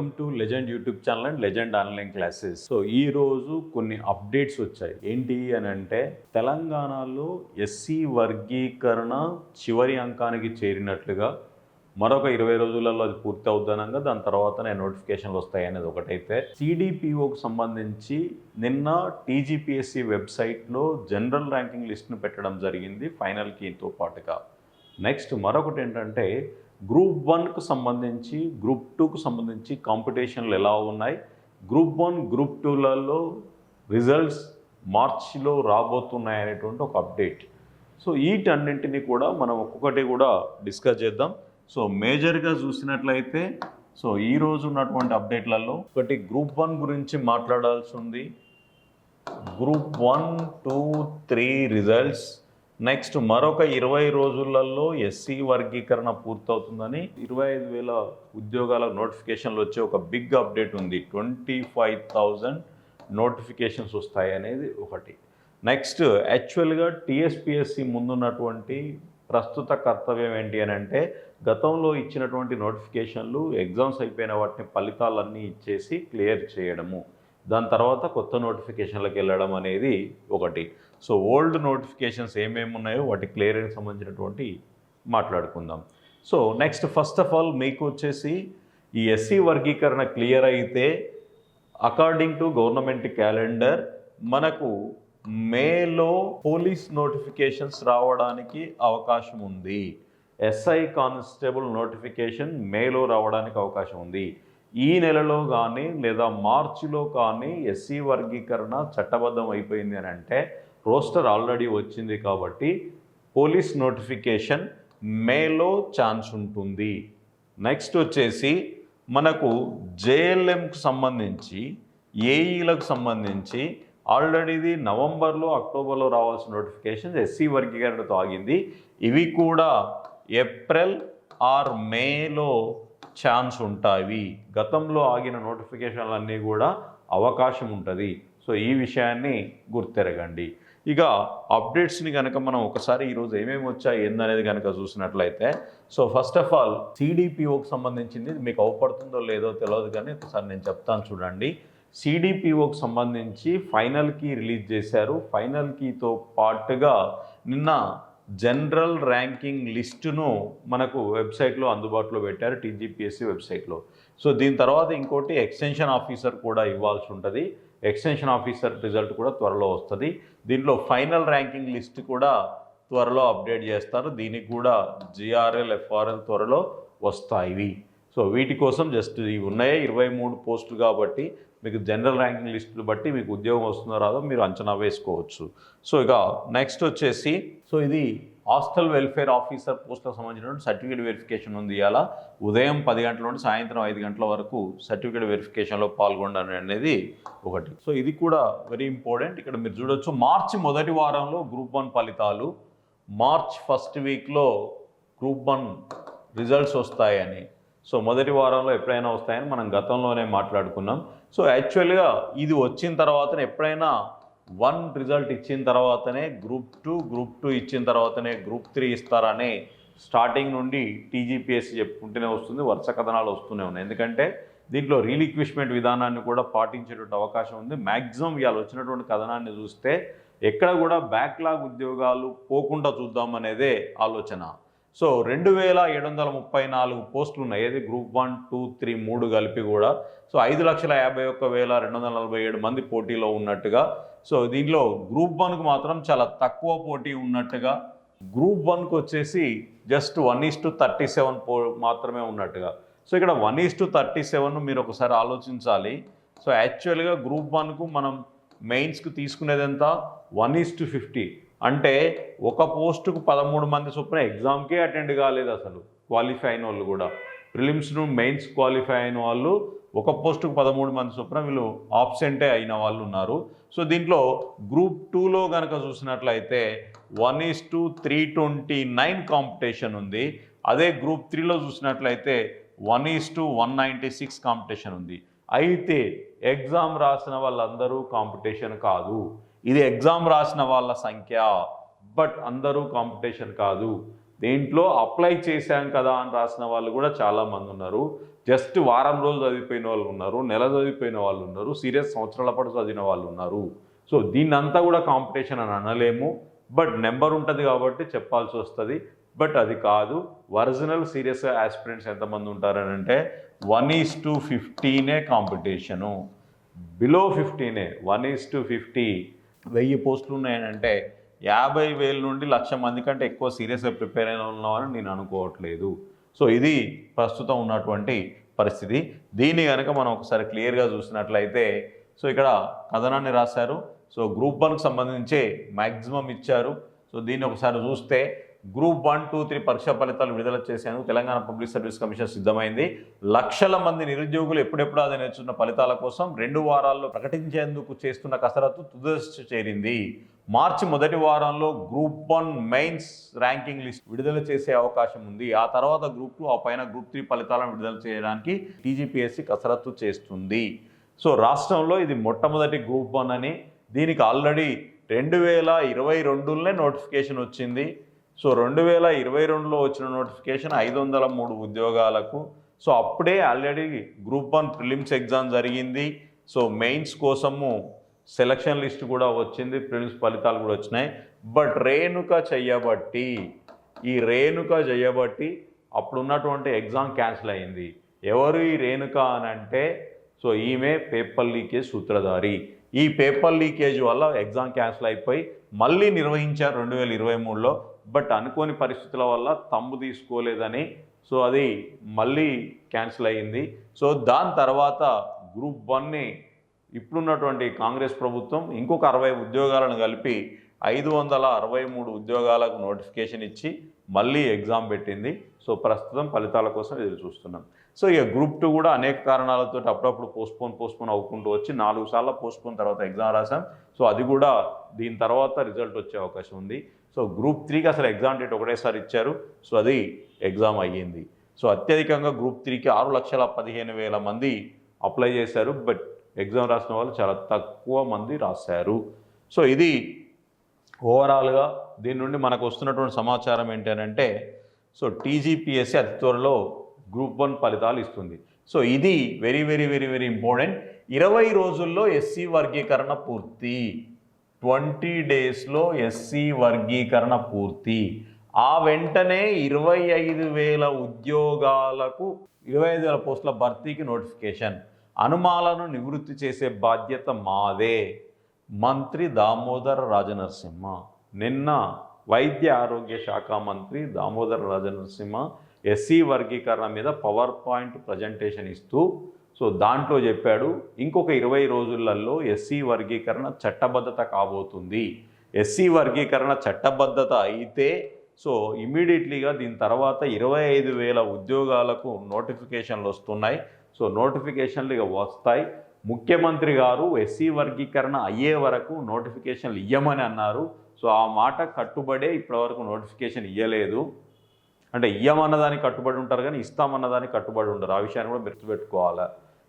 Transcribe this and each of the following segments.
Welcome to legend YouTube channel and legend online classes. So ఈ రోజు కొన్ని updates వచ్చాయి. ఏంటి అని అంటే తెలంగాణలో ఎస్సీ వర్గీకరణ చివరి అంకానికి చేరినట్లుగా మరొక ఇరవై రోజులలో అది పూర్తి అవుతానంగా దాని తర్వాతనే నోటిఫికేషన్లు వస్తాయి అనేది ఒకటైతే. సిడిపిఓకు సంబంధించి నిన్న టీజీపీఎస్సీ వెబ్సైట్లో జనరల్ ర్యాంకింగ్ లిస్ట్ను పెట్టడం జరిగింది ఫైనల్ కీతో పాటుగా. నెక్స్ట్ మరొకటి ఏంటంటే గ్రూప్ వన్కు సంబంధించి గ్రూప్ టూకు సంబంధించి కాంపిటీషన్లు ఎలా ఉన్నాయి? గ్రూప్ వన్ గ్రూప్ టూలలో రిజల్ట్స్ మార్చిలో రాబోతున్నాయి అనేటువంటి ఒక అప్డేట్. సో వీటన్నింటినీ కూడా మనం ఒక్కొక్కటి కూడా డిస్కస్ చేద్దాం. సో మేజర్గా చూసినట్లయితే సో ఈ రోజు ఉన్నటువంటి అప్డేట్లలో ఒకటి గ్రూప్ వన్ గురించి మాట్లాడాల్సి ఉంది. Group one two three results next మరొక ఇరవై రోజులలో ఎస్సీ వర్గీకరణ పూర్తవుతుందని ఇరవై ఐదు వేల ఉద్యోగాల నోటిఫికేషన్లు వచ్చే ఒక బిగ్ అప్డేట్ ఉంది. ట్వంటీ ఫైవ్ థౌజండ్ నోటిఫికేషన్స్ వస్తాయి అనేది ఒకటి. నెక్స్ట్ యాక్చువల్గా టీఎస్పిఎస్సి ముందున్నటువంటి ప్రస్తుత కర్తవ్యం ఏంటి అని అంటే గతంలో ఇచ్చినటువంటి నోటిఫికేషన్లు ఎగ్జామ్స్ అయిపోయిన వాటిని ఫలితాలన్నీ ఇచ్చేసి క్లియర్ చేయడము. దాని తర్వాత కొత్త నోటిఫికేషన్లకు వెళ్ళడం అనేది ఒకటి. సో ఓల్డ్ నోటిఫికేషన్స్ ఏమేమి ఉన్నాయో వాటి క్లియరెన్స్ సంబంధించినటువంటి మాట్లాడుకుందాం. So next first of all మీకు వచ్చేసి ఈ ఎస్సీ వర్గీకరణ క్లియర్ అయితే అకార్డింగ్ టు గవర్నమెంట్ క్యాలెండర్ మనకు మేలో పోలీస్ నోటిఫికేషన్స్ రావడానికి అవకాశం ఉంది. ఎస్ఐ కానిస్టేబుల్ నోటిఫికేషన్ మేలో రావడానికి అవకాశం ఉంది. ఈ నెలలో కానీ లేదా మార్చిలో కానీ ఎస్సీ వర్గీకరణ చట్టబద్ధం అయిపోయింది అని అంటే రోస్టర్ ఆల్రెడీ వచ్చింది కాబట్టి పోలీస్ నోటిఫికేషన్ మేలో ఛాన్స్ ఉంటుంది. నెక్స్ట్ వచ్చేసి మనకు జేఎల్ఎంకు సంబంధించి ఏఈలకు సంబంధించి ఆల్రెడీది నవంబర్లో అక్టోబర్లో రావాల్సిన నోటిఫికేషన్స్ ఎస్సీ వర్గీకరణతో ఆగింది. ఇవి కూడా ఏప్రిల్ ఆర్ మేలో ఛాన్స్ ఉంటాయి. గతంలో ఆగిన నోటిఫికేషన్లన్నీ కూడా అవకాశం ఉంటుంది. సో ఈ విషయాన్ని గుర్తెరగండి. ఇక అప్డేట్స్ని కనుక మనం ఒకసారి ఈరోజు ఏమేమి వచ్చాయి ఏందనేది కనుక చూసినట్లయితే సో ఫస్ట్ ఆఫ్ ఆల్ సిడిపిఓకి సంబంధించింది మీకు అవపడుతుందో లేదో తెలియదు కానీ ఒకసారి నేను చెప్తాను చూడండి. సిడిపిఓకి సంబంధించి ఫైనల్కి రిలీజ్ చేశారు. ఫైనల్ కీతో పాటుగా నిన్న జనరల్ ర్యాంకింగ్ లిస్టును మనకు వెబ్సైట్లో అందుబాటులో పెట్టారు టీజీపీఎస్సీ వెబ్సైట్లో. సో దీని తర్వాత ఇంకోటి ఎక్స్టెన్షన్ ఆఫీసర్ కూడా ఇవ్వాల్సి ఉంటుంది. ఎక్స్టెన్షన్ ఆఫీసర్ రిజల్ట్ కూడా త్వరలో వస్తుంది. దీంట్లో ఫైనల్ ర్యాంకింగ్ లిస్ట్ కూడా త్వరలో అప్డేట్ చేస్తారు. దీనికి కూడా జిఆర్ఎల్ ఎఫ్ఆర్ఎల్ త్వరలో వస్తాయి. సో వీటి కోసం జస్ట్ ఇవి ఉన్నాయే. ఇరవై మూడు పోస్టులు కాబట్టి మీకు జనరల్ ర్యాంకింగ్ లిస్టులు బట్టి మీకు ఉద్యోగం వస్తుందో రాదో మీరు అంచనా వేసుకోవచ్చు. సో ఇక నెక్స్ట్ వచ్చేసి సో ఇది హాస్టల్ వెల్ఫేర్ ఆఫీసర్ పోస్టులకు సంబంధించినటువంటి సర్టిఫికేట్ వెరిఫికేషన్ ఉంది ఇలా ఉదయం పది గంటల నుండి సాయంత్రం ఐదు గంటల వరకు సర్టిఫికేట్ వెరిఫికేషన్లో పాల్గొనడం అనేది ఒకటి. సో ఇది కూడా వెరీ ఇంపార్టెంట్. ఇక్కడ మీరు చూడొచ్చు మార్చి మొదటి వారంలో గ్రూప్ వన్ ఫలితాలు మార్చ్ ఫస్ట్ వీక్లో గ్రూప్ వన్ రిజల్ట్స్ వస్తాయని. సో మొదటి వారంలో ఎప్పుడైనా వస్తాయని మనం గతంలోనే మాట్లాడుకున్నాం. సో యాక్చువల్గా ఇది వచ్చిన తర్వాత ఎప్పుడైనా వన్ రిజల్ట్ ఇచ్చిన తర్వాతనే గ్రూప్ టూ గ్రూప్ టూ ఇచ్చిన తర్వాతనే గ్రూప్ త్రీ ఇస్తారని స్టార్టింగ్ నుండి టీజీపీఎస్సీ చెప్పుకుంటూనే వస్తుంది వరుస కథనాలు వస్తూనే ఉన్నాయి. ఎందుకంటే దీంట్లో రీలిక్విష్మెంట్ విధానాన్ని కూడా పాటించేటువంటి అవకాశం ఉంది. మ్యాక్సిమం ఇవాళ వచ్చినటువంటి కథనాన్ని చూస్తే ఎక్కడ కూడా బ్యాక్లాగ్ ఉద్యోగాలు పోకుండా చూద్దాం అనేదే ఆలోచన. సో రెండు వేల ఏడు వందల ముప్పై నాలుగు పోస్టులు ఉన్నాయి. ఏది? గ్రూప్ వన్ టూ త్రీ మూడు కలిపి కూడా. సో ఐదు లక్షల యాభై ఒక్క వేల రెండు వందల నలభై ఏడు మంది పోటీలో ఉన్నట్టుగా. సో దీంట్లో గ్రూప్ వన్కు మాత్రం చాలా తక్కువ పోటీ ఉన్నట్టుగా. గ్రూప్ వన్కి వచ్చేసి just one is to thirty seven పో మాత్రమే ఉన్నట్టుగా. సో ఇక్కడ one is to thirty seven మీరు ఒకసారి ఆలోచించాలి. సో యాక్చువల్గా గ్రూప్ వన్కు మనం మెయిన్స్కి తీసుకునేది ఎంత? One is to fifty. అంటే ఒక పోస్టుకు పదమూడు మంది చొప్పున ఎగ్జామ్కే అటెండ్ కాలేదు అసలు క్వాలిఫై అయిన వాళ్ళు కూడా. ప్రిలిమ్స్ను మెయిన్స్ క్వాలిఫై అయిన వాళ్ళు ఒక పోస్టుకు పదమూడు మంది చొప్పున వీళ్ళు ఆబ్సెంటే అయిన వాళ్ళు ఉన్నారు. సో దీంట్లో గ్రూప్ టూలో కనుక చూసినట్లయితే one is to three twenty nine competition ఉంది. అదే గ్రూప్ త్రీలో చూసినట్లయితే one is to one ninety six competition ఉంది. అయితే ఎగ్జామ్ రాసిన వాళ్ళందరూ కాంపిటీషన్ కాదు. ఇది ఎగ్జామ్ రాసిన వాళ్ళ సంఖ్య. బట్ అందరూ కాంపిటీషన్ కాదు. దీంట్లో అప్లై చేశాం కదా అని రాసిన వాళ్ళు కూడా చాలామంది ఉన్నారు. జస్ట్ వారం రోజులు చదివిపోయిన వాళ్ళు ఉన్నారు. నెల చదివిపోయిన వాళ్ళు ఉన్నారు. సీరియస్ సంవత్సరాల పాటు చదివిన వాళ్ళు ఉన్నారు. సో దీన్నంతా కూడా కాంపిటీషన్ అని అనలేము. బట్ నెంబర్ ఉంటుంది కాబట్టి చెప్పాల్సి వస్తుంది. బట్ అది కాదు. ఒరిజినల్ సీరియస్ ఆస్పిరెంట్స్ ఎంతమంది ఉంటారని అంటే వన్ ఈస్ టు ఫిఫ్టీనే కాంపిటీషను. బిలో ఫిఫ్టీనే వన్ ఈస్ టు ఫిఫ్టీ. వెయ్యి పోస్టులు ఉన్నాయనంటే యాభై వేల నుండి లక్ష మంది కంటే ఎక్కువ సీరియస్గా ప్రిపేర్ అయిన ఉన్నామని నేను అనుకోవట్లేదు. సో ఇది ప్రస్తుతం ఉన్నటువంటి పరిస్థితి. దీన్ని కనుక మనం ఒకసారి క్లియర్గా చూసినట్లయితే సో ఇక్కడ కథనాన్ని రాశారు. సో గ్రూప్ వన్కి సంబంధించి మ్యాక్సిమం ఇచ్చారు. సో దీన్ని ఒకసారి చూస్తే గ్రూప్ వన్ టూ త్రీ పరీక్ష ఫలితాలు విడుదల చేసేందుకు తెలంగాణ పబ్లిక్ సర్వీస్ కమిషన్ సిద్ధమైంది. లక్షల మంది నిరుద్యోగులు ఎప్పుడెప్పుడు అది నేర్చుకున్న ఫలితాల కోసం రెండు వారాల్లో ప్రకటించేందుకు చేస్తున్న కసరత్తు తుదశ చేరింది. మార్చి మొదటి వారంలో group one mains ranking list విడుదల చేసే అవకాశం ఉంది. ఆ తర్వాత గ్రూప్ టూ ఆ పైన గ్రూప్ త్రీ ఫలితాలను విడుదల చేయడానికి టీజీపీఎస్సీ కసరత్తు చేస్తుంది. సో రాష్ట్రంలో ఇది మొట్టమొదటి గ్రూప్ వన్ అని దీనికి ఆల్రెడీ రెండు వేల ఇరవై రెండులోనే నోటిఫికేషన్ వచ్చింది. సో రెండు వేల ఇరవై రెండులో వచ్చిన నోటిఫికేషన్ ఐదు వందల మూడు ఉద్యోగాలకు. సో అప్పుడే already group one prelims exam జరిగింది. సో మెయిన్స్ కోసము సెలక్షన్ లిస్ట్ కూడా వచ్చింది. ప్రిలిమ్స్ ఫలితాలు కూడా వచ్చినాయి. బట్ రేణుక చెయ్యబట్టి ఈ రేణుక చేయబట్టి అప్పుడున్నటువంటి ఎగ్జామ్ క్యాన్సిల్ అయింది. ఎవరు ఈ రేణుక అని అంటే సో ఈమె పేపర్ లీకేజ్ సూత్రధారి. ఈ పేపర్ లీకేజ్ వల్ల ఎగ్జామ్ క్యాన్సిల్ అయిపోయి మళ్ళీ నిర్వహించారు రెండు వేల ఇరవై మూడులో. బట్ అనుకోని పరిస్థితుల వల్ల తమ్ము తీసుకోలేదని సో అది మళ్ళీ క్యాన్సిల్ అయ్యింది. సో దాని తర్వాత గ్రూప్ వన్ని ఇప్పుడున్నటువంటి కాంగ్రెస్ ప్రభుత్వం ఇంకొక అరవై ఉద్యోగాలను కలిపి ఐదు వందల అరవై మూడు ఉద్యోగాలకు నోటిఫికేషన్ ఇచ్చి మళ్ళీ ఎగ్జామ్ పెట్టింది. సో ప్రస్తుతం ఫలితాల కోసం ఎదురు చూస్తున్నాం. సో ఇక గ్రూప్ టూ కూడా అనేక కారణాలతో అప్పుడప్పుడు పోస్ట్పోన్ పోస్ట్పోన్ అవుకుంటూ వచ్చి నాలుగు సార్లు పోస్ట్పోన్ తర్వాత ఎగ్జామ్ రాసాం సో అది కూడా దీని తర్వాత రిజల్ట్ వచ్చే అవకాశం ఉంది. సో గ్రూప్ త్రీకి అసలు ఎగ్జామ్ డేట్ ఒకటేసారి ఇచ్చారు. సో అది ఎగ్జామ్ అయ్యింది. సో అత్యధికంగా గ్రూప్ త్రీకి ఆరు లక్షల పదిహేను వేల మంది అప్లై చేశారు. బట్ ఎగ్జామ్ రాసిన వాళ్ళు చాలా తక్కువ మంది రాశారు. సో ఇది ఓవరాల్గా దీని నుండి మనకు వస్తున్నటువంటి సమాచారం ఏంటంటే సో టీజీపీఎస్సీ అతి త్వరలో గ్రూప్ వన్ ఫలితాలు ఇస్తుంది. సో ఇది very very very very important. ఇరవై రోజుల్లో ఎస్సీ వర్గీకరణ పూర్తి. ట్వంటీ డేస్లో ఎస్సీ వర్గీకరణ పూర్తి. ఆ వెంటనే ఇరవై ఐదు వేల ఉద్యోగాలకు ఇరవై ఐదు వేల పోస్టుల భర్తీకి నోటిఫికేషన్. అనుమాలను నివృత్తి చేసే బాధ్యత మాదే. మంత్రి దామోదర రాజనరసింహ. నిన్న వైద్య ఆరోగ్య శాఖ మంత్రి దామోదర రాజనరసింహ ఎస్సీ వర్గీకరణ మీద పవర్ పాయింట్ ప్రజెంటేషన్ ఇస్తూ సో దాంట్లో చెప్పాడు ఇంకొక ఇరవై రోజులలో ఎస్సీ వర్గీకరణ చట్టబద్ధత కాబోతుంది. ఎస్సీ వర్గీకరణ చట్టబద్ధత అయితే సో ఇమీడియట్లీగా దీని తర్వాత ఇరవై ఐదు వేల ఉద్యోగాలకు నోటిఫికేషన్లు వస్తున్నాయి. సో నోటిఫికేషన్లు ఇక వస్తాయి. ముఖ్యమంత్రి గారు ఎస్సీ వర్గీకరణ అయ్యే వరకు నోటిఫికేషన్లు ఇయ్యమని అన్నారు. సో ఆ మాట కట్టుబడే ఇప్పటివరకు నోటిఫికేషన్ ఇయ్యలేదు. అంటే ఇయ్యమన్నదానికి కట్టుబడి ఉంటారు కానీ ఇస్తామన్నదానికి కట్టుబడి ఉండరు. ఆ విషయాన్ని కూడా గుర్తుపెట్టుకోవాలి?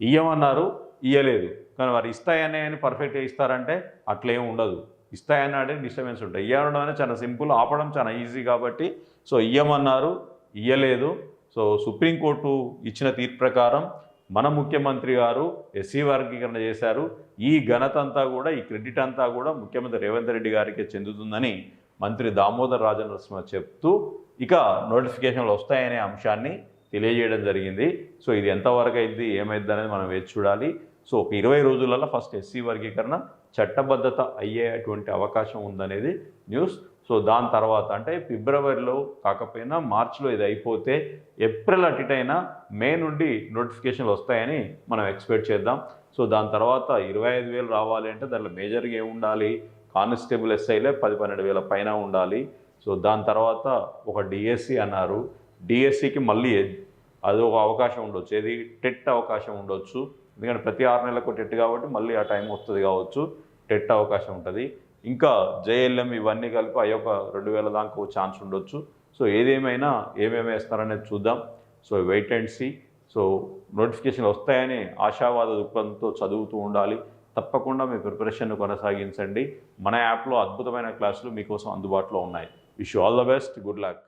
ఇయ్యమన్నారు ఇయ్యలేదు. కానీ వారు ఇస్తాయనే అని పర్ఫెక్ట్గా ఇస్తారంటే అట్లేం ఉండదు. ఇస్తాయన్నాడే డిస్టర్బెన్స్ ఉంటాయి. ఇయ్యడం అనేది చాలా సింపుల్ ఆపడం చాలా ఈజీ కాబట్టి సో ఇయ్యమన్నారు ఇయ్యలేదు. సో సుప్రీంకోర్టు ఇచ్చిన తీర్పు ప్రకారం మన ముఖ్యమంత్రి గారు ఎస్సీ వర్గీకరణ చేశారు. ఈ ఘనత అంతా కూడా ఈ క్రెడిట్ అంతా కూడా ముఖ్యమంత్రి రేవంత్ రెడ్డి గారికే చెందుతుందని మంత్రి దామోదర్ రాజనరసింహ చెప్తూ ఇక నోటిఫికేషన్లు వస్తాయనే అంశాన్ని తెలియజేయడం జరిగింది. సో ఇది ఎంతవరకు అయింది ఏమైంది అనేది మనం వేచి చూడాలి. సో ఒక ఇరవై రోజులలో ఫస్ట్ ఎస్సీ వర్గీకరణ చట్టబద్ధత అయ్యేటువంటి అవకాశం ఉందనేది న్యూస్. సో దాని తర్వాత అంటే ఫిబ్రవరిలో కాకపోయినా మార్చిలో ఇది అయిపోతే ఏప్రిల్ అటుటైనా మే నుండి నోటిఫికేషన్లు వస్తాయని మనం ఎక్స్పెక్ట్ చేద్దాం. సో దాని తర్వాత ఇరవై ఐదు వేలు రావాలి అంటే దాంట్లో మేజర్గా ఏముండాలి ఉండాలి? కానిస్టేబుల్ ఎస్ఐలే పది పన్నెండు వేల పైన ఉండాలి. సో దాని తర్వాత ఒక డిఎస్సి అన్నారు. డిఎస్సికి మళ్ళీ అది ఒక అవకాశం ఉండొచ్చు. ఏది టెట్ అవకాశం ఉండొచ్చు. ఎందుకంటే ప్రతి ఆరు నెలలకు టెట్ కాబట్టి మళ్ళీ ఆ టైం వస్తుంది కావచ్చు. టెట్ అవకాశం ఉంటుంది. ఇంకా జేఎల్ఎం ఇవన్నీ కలిపి అవి ఒక రెండు వేల దాకా ఛాన్స్ ఉండొచ్చు. సో ఏదేమైనా ఏమేమి వేస్తారనేది చూద్దాం. So wait and see. So notification వస్తాయని ఆశావాద దృక్పథంతో చదువుతూ ఉండాలి. తప్పకుండా మీ ప్రిపరేషన్ను కొనసాగించండి. మన యాప్లో అద్భుతమైన క్లాసులు మీకోసం అందుబాటులో ఉన్నాయి. Wish all the best. Good luck.